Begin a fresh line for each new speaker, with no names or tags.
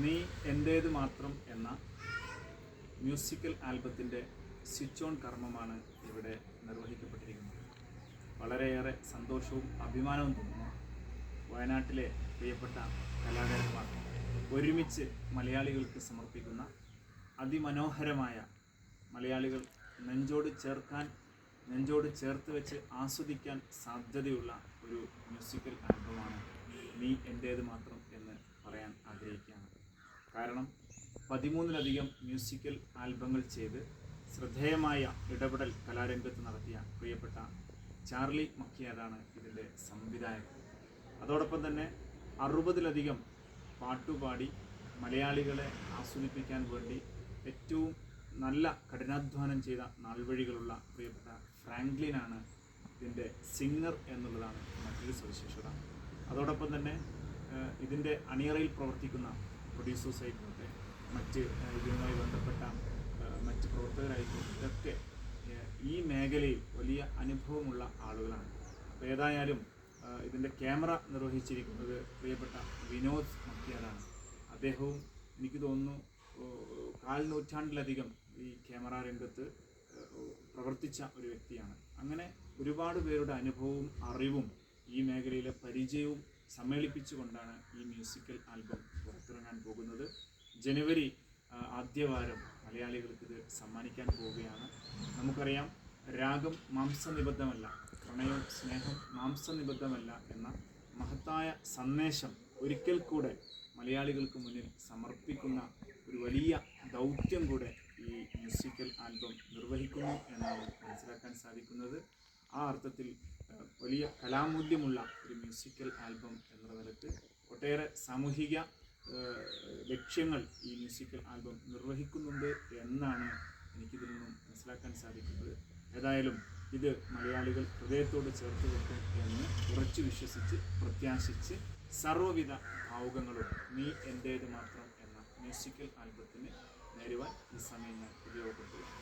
നീ എന്റേത് മാത്രം എന്ന മ്യൂസിക്കൽ ആൽബത്തിന്റെ സ്വിച്ച് ഓൺ കർമ്മമാണ് ഇവിടെ നിർവഹിക്കപ്പെട്ടിരിക്കുന്നത്. വളരെയേറെ സന്തോഷവും അഭിമാനവും തോന്നുന്നു വയനാട്ടിലെ പ്രിയപ്പെട്ട കലാകാരന്മാർ ഒരുമിച്ച് മലയാളികൾക്ക് സമർപ്പിക്കുന്ന അതിമനോഹരമായ മലയാളികൾ നെഞ്ചോട് ചേർക്കാൻ നെഞ്ചോട് ചേർത്ത് വെച്ച് ആസ്വദിക്കാൻ സാധ്യതയുള്ള ഒരു മ്യൂസിക്കൽ ആൽബമാണ് നീ എന്റേത് മാത്രം എന്ന് പറയാൻ ആഗ്രഹിക്കുകയാണ്. കാരണം പതിമൂന്നിലധികം മ്യൂസിക്കൽ ആൽബങ്ങൾ ചെയ്ത് ശ്രദ്ധേയമായ ഇടപെടൽ കലാരംഗത്ത് നടത്തിയ പ്രിയപ്പെട്ട ചാർലി മക്കിയാരാണ് ഇതിന്റെ സംവിധായകൻ. അതോടൊപ്പം തന്നെ അറുപതിലധികം പാട്ടുപാടി മലയാളികളെ ആസ്വദിപ്പിക്കാൻ വേണ്ടി ഏറ്റവും നല്ല കഠിനാധ്വാനം ചെയ്ത നാൾവഴികളുള്ള പ്രിയപ്പെട്ട ഫ്രാങ്ക്ലിനാണ് ഇതിന്റെ സിംഗർ എന്നുള്ളതാണ് മറ്റൊരു സവിശേഷത. അതോടൊപ്പം തന്നെ ഇതിന്റെ അണിയറയിൽ പ്രവർത്തിക്കുന്ന പ്രൊഡ്യൂസേഴ്സ് ആയിക്കോട്ടെ മറ്റ് ഇതുമായി ബന്ധപ്പെട്ട മറ്റ് പ്രവർത്തകരായിക്കോട്ടെ ഇതൊക്കെ ഈ മേഖലയിൽ വലിയ അനുഭവമുള്ള ആളുകളാണ്. അപ്പോൾ ഏതായാലും ഇതിന്റെ ക്യാമറ നിർവഹിച്ചിരിക്കുന്നത് പ്രിയപ്പെട്ട വിനോദ് മക്കിയാലാണ്. അദ്ദേഹവും എനിക്ക് തോന്നുന്നു കാൽ നൂറ്റാണ്ടിലധികം ഈ ക്യാമറ രംഗത്ത് പ്രവർത്തിച്ച ഒരു വ്യക്തിയാണ്. അങ്ങനെ ഒരുപാട് പേരുടെ അനുഭവവും അറിവും ഈ മേഖലയിലെ പരിചയവും സമ്മേളിപ്പിച്ചുകൊണ്ടാണ് ഈ മ്യൂസിക്കൽ ആൽബം പുറത്തിറങ്ങാൻ പോകുന്നത്. ജനുവരി ആദ്യവാരം മലയാളികൾക്ക് ഇത് സമ്മാനിക്കാൻ പോവുകയാണ്. നമുക്കറിയാം രാഗം മാംസനിബദ്ധമല്ല പ്രണയം സ്നേഹം മാംസനിബദ്ധമല്ല എന്ന മഹത്തായ സന്ദേശം ഒരിക്കൽ കൂടെ മലയാളികൾക്ക് മുന്നിൽ സമർപ്പിക്കുന്ന ഒരു വലിയ ദൗത്യം കൂടെ ഈ മ്യൂസിക്കൽ ആൽബം നിർവഹിക്കുന്നു എന്നാണ് മനസ്സിലാക്കാൻ സാധിക്കുന്നത്. ആ അർത്ഥത്തിൽ വലിയ കലാമൂല്യമുള്ള ഒരു മ്യൂസിക്കൽ ആൽബം എന്ന നിലയ്ക്ക് ഒട്ടേറെ സാമൂഹിക ലക്ഷ്യങ്ങൾ ഈ മ്യൂസിക്കൽ ആൽബം നിർവഹിക്കുന്നുണ്ട് എന്നാണ് എനിക്കിതിൽ നിന്നും മനസ്സിലാക്കാൻ സാധിക്കുന്നത്. ഏതായാലും ഇത് മലയാളികൾ ഹൃദയത്തോട് ചേർത്ത് വെക്കും എന്ന് ഉറച്ചു വിശ്വസിച്ച് പ്രത്യാശിച്ച് സർവവിധ ഭാവുകങ്ങളും നീ എന്റേത് മാത്രം എന്ന മ്യൂസിക്കൽ ആൽബത്തിന് നേരുവാൻ ഈ സമയം ഞാൻ ഉപയോഗപ്പെടുത്തുക
ഈ സാറ് ഒരു മാറ്റം